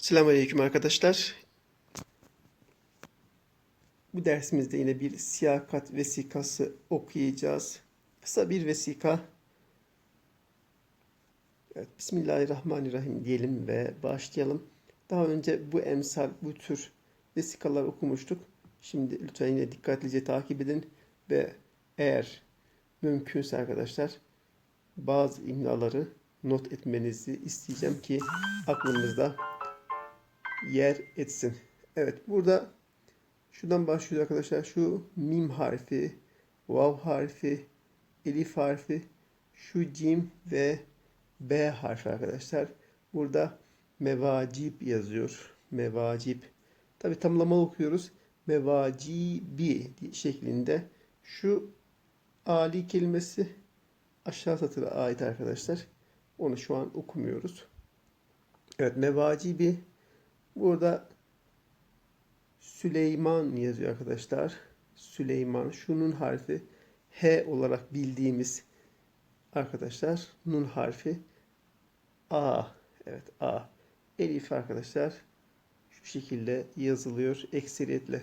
Selamünaleyküm arkadaşlar. Bu dersimizde yine bir siyakat vesikası okuyacağız. Kısa bir vesika. Evet, Bismillahirrahmanirrahim diyelim ve başlayalım. Daha önce bu emsal, bu tür vesikalar okumuştuk. Şimdi lütfen yine dikkatlice takip edin ve eğer mümkünse arkadaşlar bazı imlaları not etmenizi isteyeceğim ki aklımızda yer etsin. Evet burada şuradan başlıyor arkadaşlar. Şu mim harfi, vav harfi, elif harfi, şu cim ve B harfi arkadaşlar. Burada mevacip yazıyor. Mevacip. Tabi tamlamalı okuyoruz. Mevacibi şeklinde. Şu Ali kelimesi aşağı satıra ait arkadaşlar. Onu şu an okumuyoruz. Evet mevacibi Burada Süleyman yazıyor arkadaşlar. Süleyman. Şunun harfi H olarak bildiğimiz arkadaşlar. Nun harfi A. Evet A. Elif arkadaşlar şu şekilde yazılıyor ekseriyetle.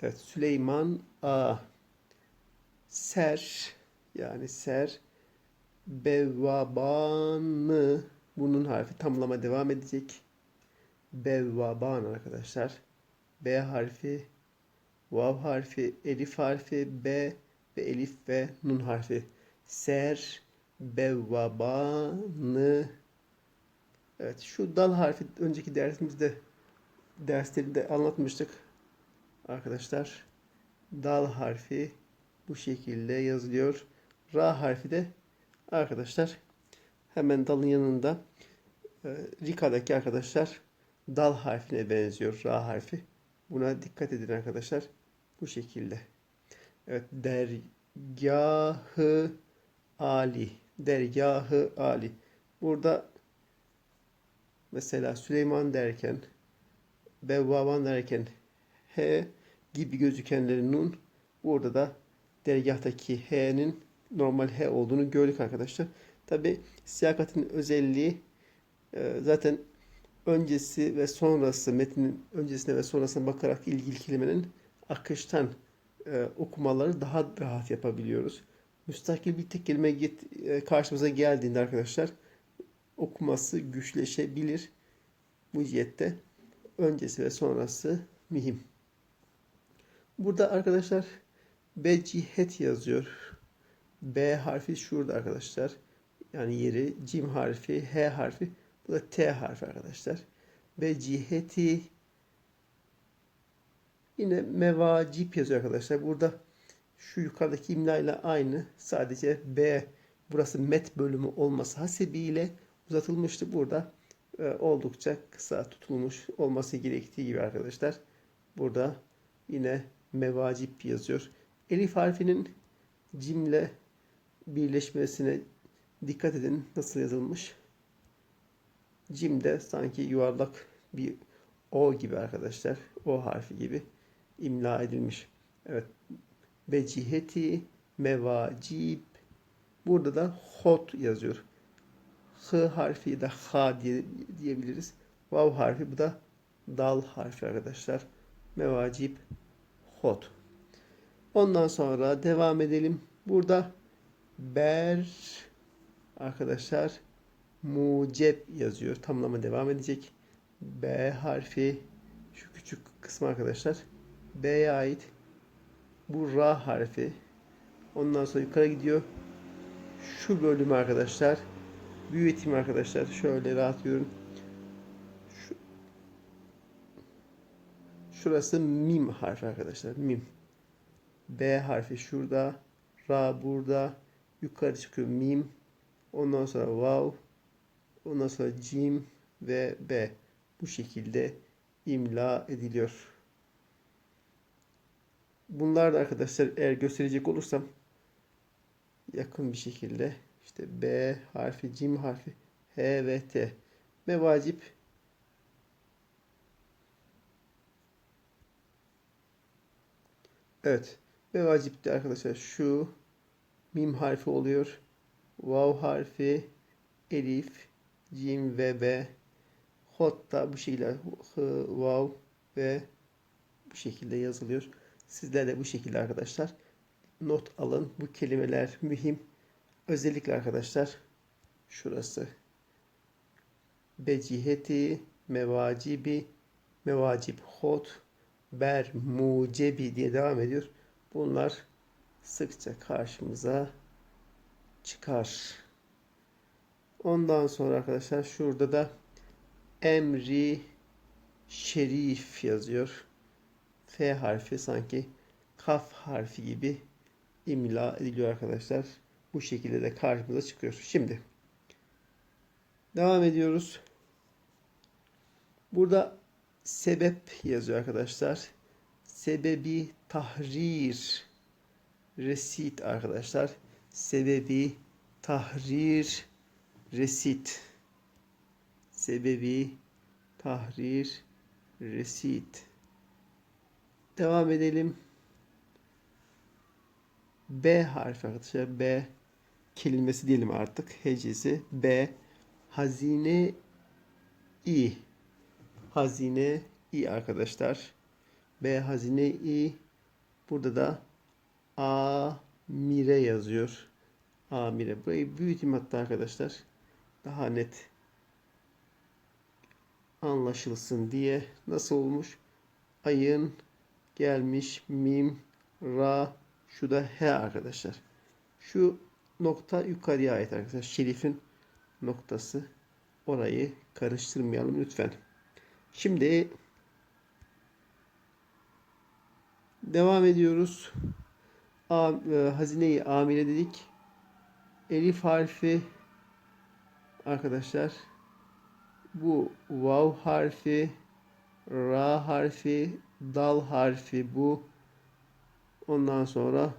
Evet Süleyman A. Ser yani ser Bevabanı bunun harfi tamlama devam edecek. Bevvaban arkadaşlar. B harfi, Vav harfi, Elif harfi, B ve Elif ve Nun harfi. Ser, Bevvabanı. Evet şu dal harfi önceki dersimizde derslerinde anlatmıştık. Arkadaşlar dal harfi bu şekilde yazılıyor. Ra harfi de arkadaşlar hemen dalın yanında e, Rika'daki arkadaşlar dal harfine benziyor ra harfi. Buna dikkat edin arkadaşlar. Bu şekilde. Evet dergahı Ali. Dergahı Ali. Burada mesela Süleyman derken Bevvaban derken H gibi gözükenlerin nun burada da dergahtaki H'nin normal H olduğunu gördük arkadaşlar. Tabi siyakatin özelliği e, zaten öncesi ve sonrası metnin öncesine ve sonrasına bakarak ilgili kelimenin akıştan e, okumaları daha rahat yapabiliyoruz. Müstakil bir tek kelime get, e, karşımıza geldiğinde arkadaşlar okuması güçleşebilir. Bu cihette öncesi ve sonrası mühim. Burada arkadaşlar B cihet yazıyor. B harfi şurada arkadaşlar. Yani yeri cim harfi, H harfi bu da T harfi arkadaşlar. Ve ciheti yine mevacip yazıyor arkadaşlar. Burada şu yukarıdaki imla ile aynı. Sadece B burası met bölümü olması hasebiyle uzatılmıştı. Burada e, oldukça kısa tutulmuş olması gerektiği gibi arkadaşlar. Burada yine mevacip yazıyor. Elif harfinin cimle birleşmesine dikkat edin nasıl yazılmış. Cim de sanki yuvarlak bir O gibi arkadaşlar. O harfi gibi imla edilmiş. Evet. Beciheti mevacib. Burada da hot yazıyor. H harfi de ha diye, diyebiliriz. Vav harfi bu da dal harfi arkadaşlar. Mevacib hot. Ondan sonra devam edelim. Burada ber arkadaşlar mucep yazıyor. Tamlama devam edecek. B harfi şu küçük kısmı arkadaşlar. B'ye ait. Bu ra harfi. Ondan sonra yukarı gidiyor. Şu bölümü arkadaşlar. Büyüteyim arkadaşlar. Şöyle rahat görün. Şu, şurası mim harfi arkadaşlar. Mim. B harfi şurada. Ra burada. Yukarı çıkıyor mim. Ondan sonra vav. Ondan sonra cim ve b bu şekilde imla ediliyor. Bunlar da arkadaşlar eğer gösterecek olursam yakın bir şekilde işte B harfi, cim harfi, H ve T ve vacip Evet. Ve vacipte arkadaşlar şu mim harfi oluyor. Vav harfi, elif, cim ve b hot da bu şekilde hı, wow ve bu şekilde yazılıyor. Sizler de bu şekilde arkadaşlar not alın. Bu kelimeler mühim. Özellikle arkadaşlar şurası beciheti, mevacibi, mevacip hot, ber, mucebi diye devam ediyor. Bunlar sıkça karşımıza çıkar. Ondan sonra arkadaşlar şurada da emri şerif yazıyor. F harfi sanki kaf harfi gibi imla ediliyor arkadaşlar. Bu şekilde de karşımıza çıkıyor. Şimdi devam ediyoruz. Burada sebep yazıyor arkadaşlar. Sebebi tahrir resit arkadaşlar. Sebebi tahrir resit. Sebebi tahrir resit. Devam edelim. B harfi arkadaşlar. B kelimesi diyelim artık. Hecesi. B hazine i. Hazine i arkadaşlar. B hazine i. Burada da amire yazıyor. Amire. Burayı büyüteyim hatta arkadaşlar. Daha net anlaşılsın diye. Nasıl olmuş? Ayın gelmiş mim ra şu da he arkadaşlar. Şu nokta yukarıya ait arkadaşlar. Şerifin noktası. Orayı karıştırmayalım lütfen. Şimdi devam ediyoruz. A, e, hazineyi amire dedik. Elif harfi arkadaşlar. Bu vav harfi ra harfi dal harfi bu. Ondan sonra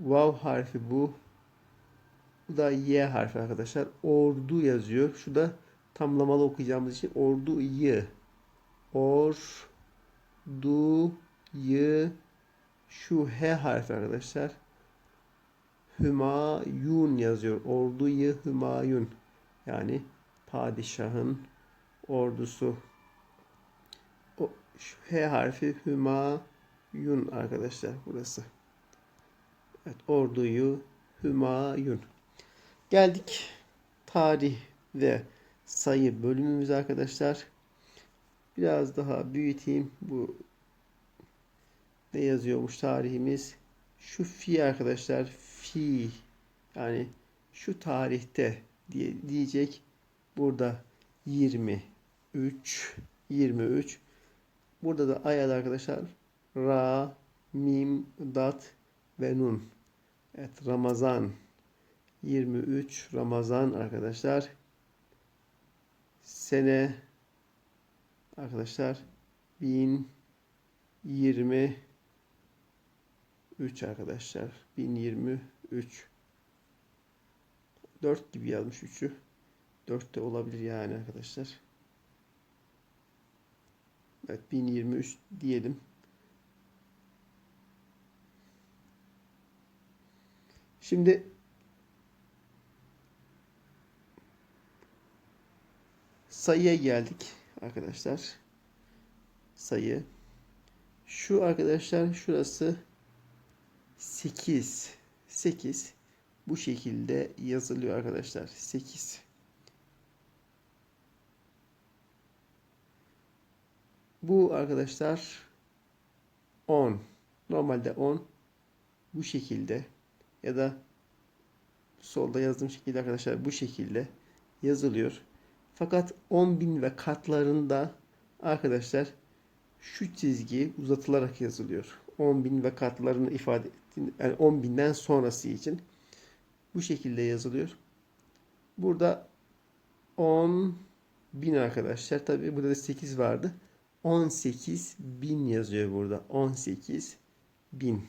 vav harfi bu. Bu da y harfi arkadaşlar. Ordu yazıyor. Şu da tamlamalı okuyacağımız için ordu y. Or du y şu h harfi arkadaşlar Hümayun yazıyor. Orduyu Hümayun. Yani padişahın ordusu. O H harfi Hümayun arkadaşlar burası. Evet, orduyu Hümayun. Geldik tarih ve sayı bölümümüz arkadaşlar. Biraz daha büyüteyim. Bu ne yazıyormuş tarihimiz? Şu fi arkadaşlar fi yani şu tarihte diye diyecek. Burada 23 23 Burada da ayet arkadaşlar ra mim dat ve nun. Evet Ramazan 23 Ramazan arkadaşlar. Sene arkadaşlar 1020 3 arkadaşlar. 1023 4 gibi yazmış 3'ü. 4 de olabilir yani arkadaşlar. Evet 1023 diyelim. Şimdi sayıya geldik arkadaşlar. Sayı. Şu arkadaşlar şurası 8 8 bu şekilde yazılıyor arkadaşlar. 8 Bu arkadaşlar 10. Normalde 10 bu şekilde ya da solda yazdığım şekilde arkadaşlar bu şekilde yazılıyor. Fakat 10.000 ve katlarında arkadaşlar şu çizgi uzatılarak yazılıyor. 10.000 ve katlarını ifade yani 10.000'den sonrası için bu şekilde yazılıyor. Burada 10 bin arkadaşlar. Tabi burada da 8 vardı. 18 bin yazıyor burada. 18 bin.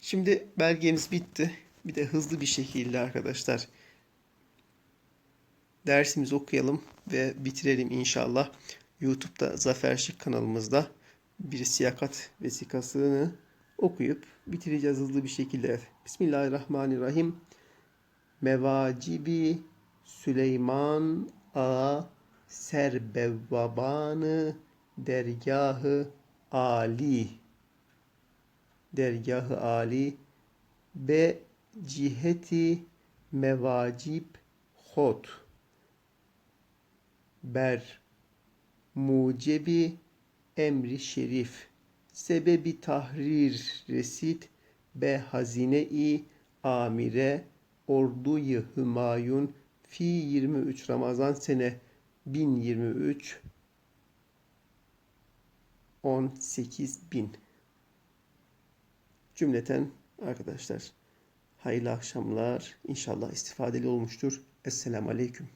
Şimdi belgemiz bitti. Bir de hızlı bir şekilde arkadaşlar dersimizi okuyalım ve bitirelim inşallah. YouTube'da Zafer Şık kanalımızda bir siyakat vesikasını okuyup bitireceğiz hızlı bir şekilde. Bismillahirrahmanirrahim. mevacibi Süleyman A. Serbevvabanı dergahı Ali dergahı Ali be ciheti mevacip hot. Ber mucebi emri şerif. Sebebi tahrir resit. Be hazine-i amire. Orduyu Hümayun fi 23 Ramazan sene. 1023 18 bin. Cümleten arkadaşlar hayırlı akşamlar. İnşallah istifadeli olmuştur. Esselamu Aleyküm